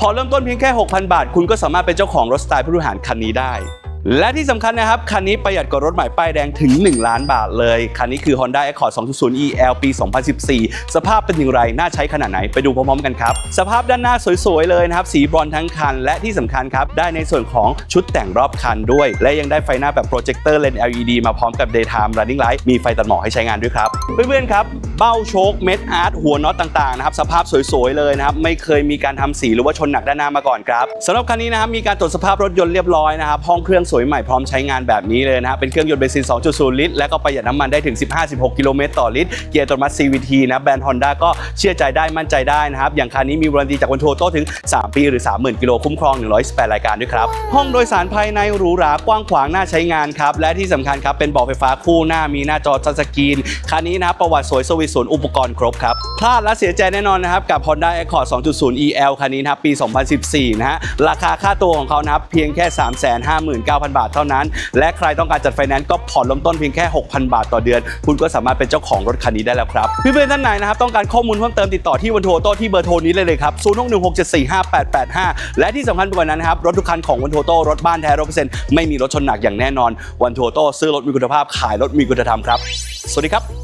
พอเริ่มต้นเพียงแค่ 6,000 บาท คุณก็สามารถเป็นเจ้าของรถสไตล์ผู้บริหารคันนี้ได้ และที่สำคัญนะครับ คันนี้ประหยัดกว่ารถใหม่ป้ายแดงถึง 1 ล้านบาทเลย คันนี้คือ Honda Accord 2.0 EL ปี 2014 สภาพเป็นอย่างไร น่าใช้ขนาดไหนไปดูพร้อมๆกันครับ สภาพด้านหน้าสวยๆเลยนะครับ สีบรอนซ์ทั้งคัน และที่สำคัญครับ ได้ในส่วนของชุดแต่งรอบคันด้วย และยังได้ไฟหน้าแบบโปรเจคเตอร์เลน LED มาพร้อมกับ daytime running light มีไฟตัดหมอกให้ใช้งานด้วยครับ เพื่อนๆครับเบ้าโชคเม็ดอาร์ตหัวน็อตต่างๆนะครับสภาพสวยๆเลยนะครับไม่เคยมีการทำสีหรือว่าชนหนักด้านหน้ามาก่อนครับสำหรับคันนี้นะครับมีการตรวจสภาพรถยนต์เรียบร้อยนะครับห้องเครื่องสวยใหม่พร้อมใช้งานแบบนี้เลยนะเป็นเครื่องยนต์เบนซิน 2.0 ลิตร และก็ประหยัดน้ำมันได้ถึง 15-16 กิโลเมตรต่อลิตร เกียร์อัตโนมัติ CVT นะแบรนด์ Honda ก็เชื่อใจได้มั่นใจได้นะครับ อย่างคันนี้มีวารันตีจากวันโทโต้ถึง 3 ปีหรือ 30,000 กิโลคุ้มครอง 118 รายการด้วยครับ ห้องโดยสารภายในหรูหรากว้างขวางน่าใช้งานครับ และที่สำคัญครับเป็นเบาะไฟฟ้าคู่หน้ามีหน้าจอทัชสกรีนคันนี้นะครับประวัติสวยสวิตศูนย์อุปกรณ์ครบครับพลาดและเสียใจแน่นอนนะครับกับ Honda Accord 2.0 EL คันนี้นะครับปี 2014 นะฮะราคาค่าตัวของเขานะครับเพียงแค่9,000 บาทเท่านั้น และใครต้องการจัดไฟแนนซ์ก็ผ่อนลมต้นเพียงแค่ 6,000 บาทต่อเดือน คุณก็สามารถเป็นเจ้าของรถคันนี้ได้แล้วครับเพื่อนๆท่านไหนนะครับต้องการข้อมูลเพิ่มเติมติดต่อที่วันโทโต้ที่เบอร์โทรนี้เลยเลยครับ0616745885 และที่สำคัญกว่านั้นนะครับรถทุกคันของวันโทโต้รถบ้านแท้ร้อยเปอร์เซ็นต์ไม่มีรถชนหนักอย่างแน่นอนวันโทโต้ซื้อรถมีคุณภาพขายรถมีคุณธรรมครับสวัสดีครับ